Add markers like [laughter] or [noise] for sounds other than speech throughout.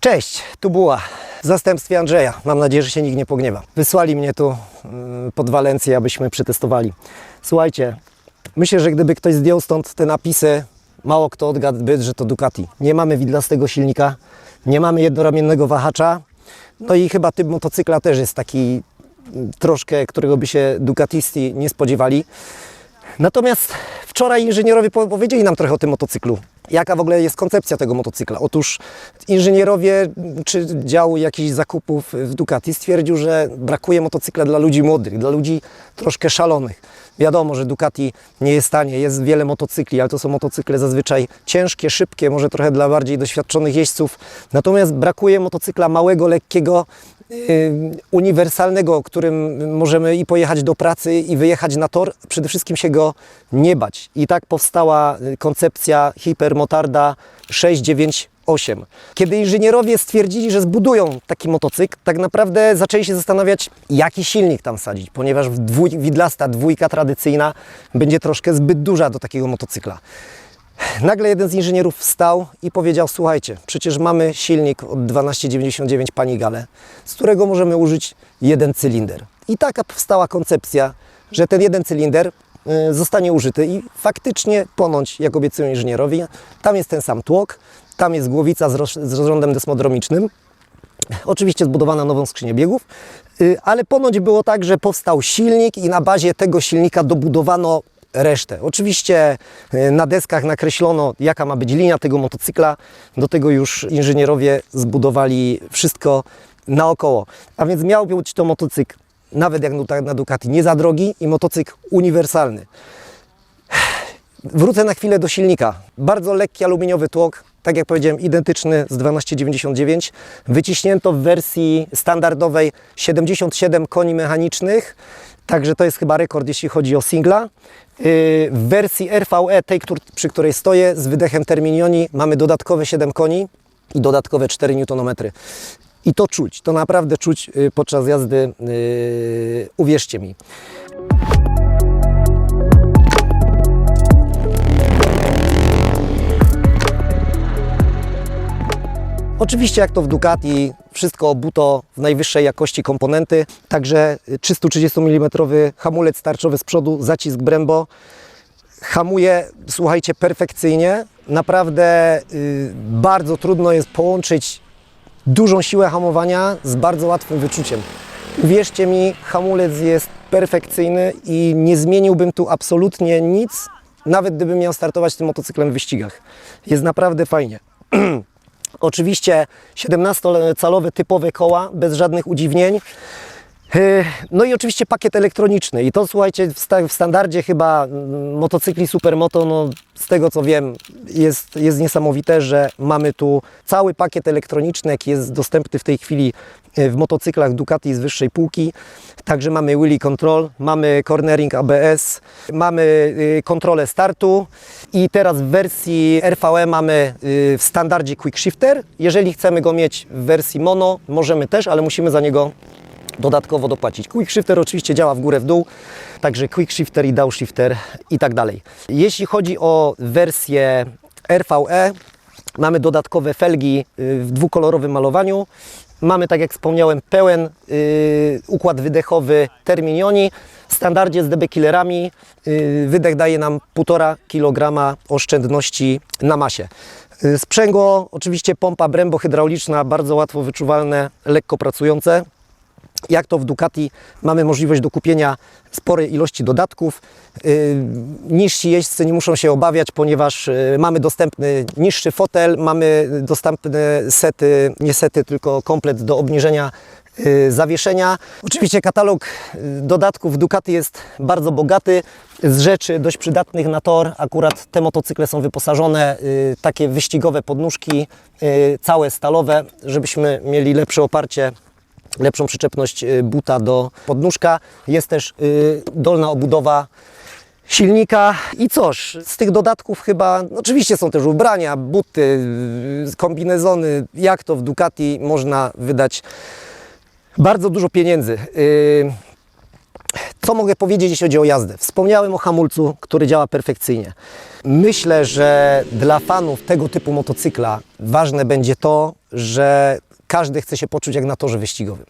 Cześć, tu była w zastępstwie Andrzeja. Mam nadzieję, że się nikt nie pogniewa. Wysłali mnie tu mm, pod Walencję, abyśmy przetestowali. Słuchajcie, myślę, że gdyby ktoś zdjął stąd te napisy, mało kto odgadłby, że to Ducati. Nie mamy widlastego silnika, nie mamy jednoramiennego wahacza, no i chyba typ motocykla też jest taki mm, troszkę, którego by się Ducatisti nie spodziewali. Natomiast wczoraj inżynierowie po- powiedzieli nam trochę o tym motocyklu. Jaka w ogóle jest koncepcja tego motocykla? Otóż inżynierowie czy dział jakichś zakupów w Ducati stwierdził, że brakuje motocykla dla ludzi młodych, dla ludzi troszkę szalonych. Wiadomo, że Ducati nie jest tanie, jest wiele motocykli, ale to są motocykle zazwyczaj ciężkie, szybkie, może trochę dla bardziej doświadczonych jeźdźców. Natomiast brakuje motocykla małego, lekkiego, uniwersalnego, którym możemy i pojechać do pracy i wyjechać na tor, przede wszystkim się go nie bać. I tak powstała y, koncepcja Hypermotarda 698. Kiedy inżynierowie stwierdzili, że zbudują taki motocykl, tak naprawdę zaczęli się zastanawiać, jaki silnik tam wsadzić, ponieważ dwój, widlasta dwójka tradycyjna będzie troszkę zbyt duża do takiego motocykla. Nagle jeden z inżynierów wstał i powiedział: Słuchajcie, przecież mamy silnik od 1299 Panigale, z którego możemy użyć jeden cylinder. I taka powstała koncepcja, że ten jeden cylinder y, zostanie użyty i faktycznie ponoć, jak obiecują inżynierowie, tam jest ten sam tłok, tam jest głowica z, z rozrządem desmodromicznym, Oczywiście zbudowana nową skrzynię biegów, y, ale ponoć było tak, że powstał silnik i na bazie tego silnika dobudowano resztę. Oczywiście y, na deskach nakreślono, jaka ma być linia tego motocykla. Do tego już inżynierowie zbudowali wszystko naokoło. A więc miał być to motocykl, nawet jak na Ducati, nie za drogi i motocykl uniwersalny. Wrócę na chwilę do silnika. Bardzo lekki aluminiowy tłok, tak jak powiedziałem, identyczny z 1299. Wyciśnięto w wersji standardowej 77 koni mechanicznych, także to jest chyba rekord, jeśli chodzi o singla. Yy, W wersji RVE, tej, przy której stoję, z wydechem Terminioni, mamy dodatkowe 7 koni i dodatkowe 4 Nm. I to czuć, to naprawdę czuć yy, podczas jazdy, yy, uwierzcie mi. Oczywiście jak to w Ducati, wszystko obuto w najwyższej jakości komponenty, także 330 mm hamulec tarczowy z przodu, zacisk Brembo. Hamuje, słuchajcie, perfekcyjnie. Naprawdę y, bardzo trudno jest połączyć dużą siłę hamowania z bardzo łatwym wyczuciem. Uwierzcie mi, hamulec jest perfekcyjny i nie zmieniłbym tu absolutnie nic, nawet gdybym miał startować tym motocyklem w wyścigach. Jest naprawdę fajnie. [clears throat] Oczywiście 17-calowe typowe koła, bez żadnych udziwnień. Yy, No i oczywiście pakiet elektroniczny. I to słuchajcie, w, sta- w standardzie chyba mm, motocykli Supermoto, no z tego co wiem, jest, jest niesamowite, że mamy tu cały pakiet elektroniczny, jaki jest dostępny w tej chwili yy, w motocyklach Ducati z wyższej półki. Także mamy wheelie control, mamy cornering ABS, mamy yy, kontrolę startu i teraz w wersji RVE mamy yy, w standardzie quick shifter. Jeżeli chcemy go mieć w wersji mono, możemy też, ale musimy za niego dodatkowo dopłacić. Quick Shifter oczywiście działa w górę, w dół, także Quick Shifter i Downshifter i tak dalej. Jeśli chodzi o wersję RVE, mamy dodatkowe felgi y, w dwukolorowym malowaniu. Mamy, tak jak wspomniałem, pełen y, układ wydechowy Terminioni. W standardzie z DB killerami y, wydech daje nam 1,5 kg oszczędności na masie. Y, Sprzęgło, oczywiście pompa Brembo hydrauliczna, bardzo łatwo wyczuwalne, lekko pracujące. Jak to w Ducati mamy możliwość do kupienia sporej ilości dodatków. Yy, Niżsi jeźdźcy nie muszą się obawiać, ponieważ yy, mamy dostępny niższy fotel, mamy dostępne sety, nie sety, tylko komplet do obniżenia yy, zawieszenia. Oczywiście katalog dodatków Ducati jest bardzo bogaty. Z rzeczy dość przydatnych na tor, akurat te motocykle są wyposażone takie wyścigowe podnóżki, całe stalowe, żebyśmy mieli lepsze oparcie lepszą przyczepność y, buta do podnóżka. Jest też y, dolna obudowa silnika i cóż, z tych dodatków chyba, oczywiście są też ubrania, buty, y, kombinezony, jak to w Ducati można wydać bardzo dużo pieniędzy. Co mogę powiedzieć, jeśli chodzi o jazdę? Wspomniałem o hamulcu, który działa perfekcyjnie. Myślę, że dla fanów tego typu motocykla ważne będzie to, że każdy chce się poczuć jak na torze wyścigowym.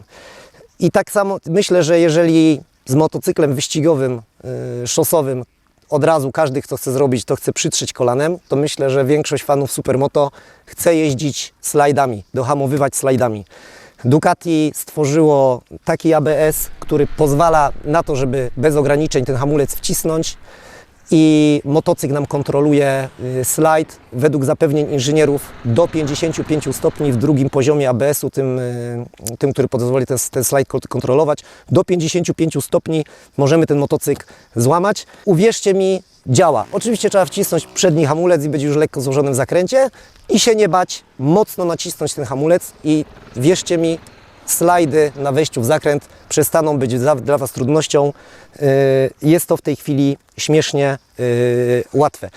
I tak samo myślę, że jeżeli z motocyklem wyścigowym, yy, szosowym od razu każdy, kto chce zrobić, to chce przytrzeć kolanem, to myślę, że większość fanów Supermoto chce jeździć slajdami, dohamowywać slajdami. Ducati stworzyło taki ABS, który pozwala na to, żeby bez ograniczeń ten hamulec wcisnąć i motocykl nam kontroluje y, slajd według zapewnień inżynierów do 55 stopni w drugim poziomie ABS-u, tym, y, tym który pozwoli ten, ten slajd kont- kontrolować. Do 55 stopni możemy ten motocykl złamać. Uwierzcie mi, działa. Oczywiście trzeba wcisnąć przedni hamulec i być już lekko złożonym w zakręcie i się nie bać, mocno nacisnąć ten hamulec i wierzcie mi, slajdy na wejściu w zakręt przestaną być dla, Was trudnością. Yy, Jest to w tej chwili śmiesznie yy, łatwe.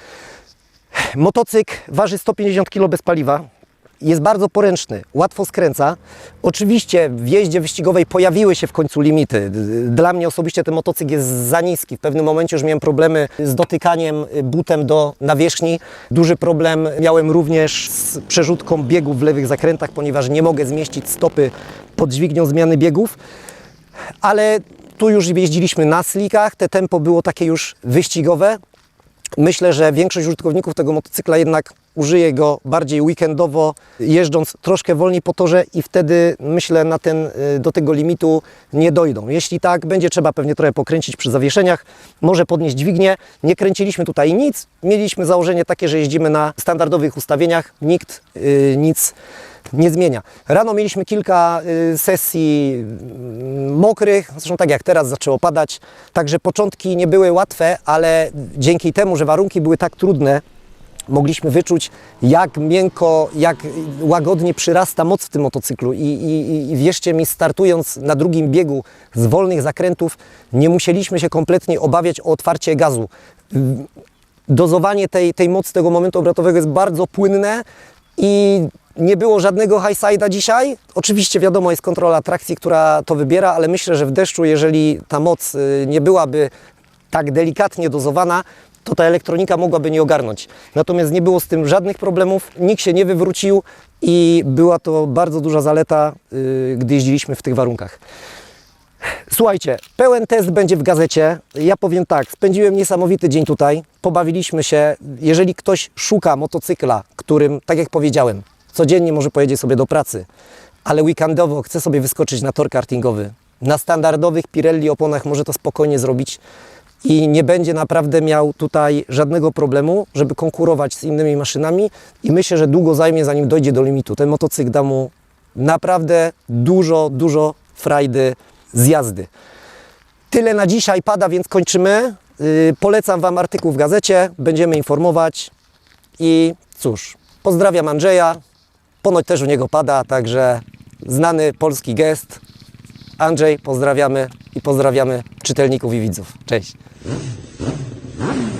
Motocykl waży 150 kg bez paliwa. Jest bardzo poręczny, łatwo skręca. Oczywiście w jeździe wyścigowej pojawiły się w końcu limity. Dla mnie osobiście ten motocykl jest za niski. W pewnym momencie już miałem problemy z dotykaniem butem do nawierzchni. Duży problem miałem również z przerzutką biegów w lewych zakrętach, ponieważ nie mogę zmieścić stopy pod dźwignią zmiany biegów. Ale tu już jeździliśmy na slikach, te tempo było takie już wyścigowe. Myślę, że większość użytkowników tego motocykla jednak użyje go bardziej weekendowo, jeżdżąc troszkę wolniej po torze i wtedy myślę na ten, y, do tego limitu nie dojdą. Jeśli tak, będzie trzeba pewnie trochę pokręcić przy zawieszeniach, może podnieść dźwignię. Nie kręciliśmy tutaj nic, mieliśmy założenie takie, że jeździmy na standardowych ustawieniach, nikt y, nic nie zmienia. Rano mieliśmy kilka y, sesji mm, mokrych, zresztą tak jak teraz zaczęło padać, także początki nie były łatwe, ale dzięki temu, że warunki były tak trudne, mogliśmy wyczuć, jak miękko, jak łagodnie przyrasta moc w tym motocyklu. I, i, I wierzcie mi, startując na drugim biegu z wolnych zakrętów, nie musieliśmy się kompletnie obawiać o otwarcie gazu. Dozowanie tej, tej mocy tego momentu obrotowego jest bardzo płynne i nie było żadnego high side'a dzisiaj. Oczywiście wiadomo, jest kontrola trakcji, która to wybiera, ale myślę, że w deszczu, jeżeli ta moc y, nie byłaby tak delikatnie dozowana, to ta elektronika mogłaby nie ogarnąć. Natomiast nie było z tym żadnych problemów, nikt się nie wywrócił i była to bardzo duża zaleta, y, gdy jeździliśmy w tych warunkach. Słuchajcie, pełen test będzie w gazecie. Ja powiem tak, spędziłem niesamowity dzień tutaj. Pobawiliśmy się. Jeżeli ktoś szuka motocykla, którym, tak jak powiedziałem, codziennie może pojedzie sobie do pracy, ale weekendowo chce sobie wyskoczyć na tor kartingowy, na standardowych Pirelli oponach może to spokojnie zrobić i nie będzie naprawdę miał tutaj żadnego problemu, żeby konkurować z innymi maszynami i myślę, że długo zajmie zanim dojdzie do limitu. Ten motocykl da mu naprawdę dużo, dużo frajdy z jazdy. Tyle na dzisiaj pada, więc kończymy. Yy, polecam Wam artykuł w gazecie, będziemy informować i cóż, pozdrawiam Andrzeja, ponoć też u niego pada, także znany polski gest. Andrzej, pozdrawiamy i pozdrawiamy czytelników i widzów. Cześć. あっあっ!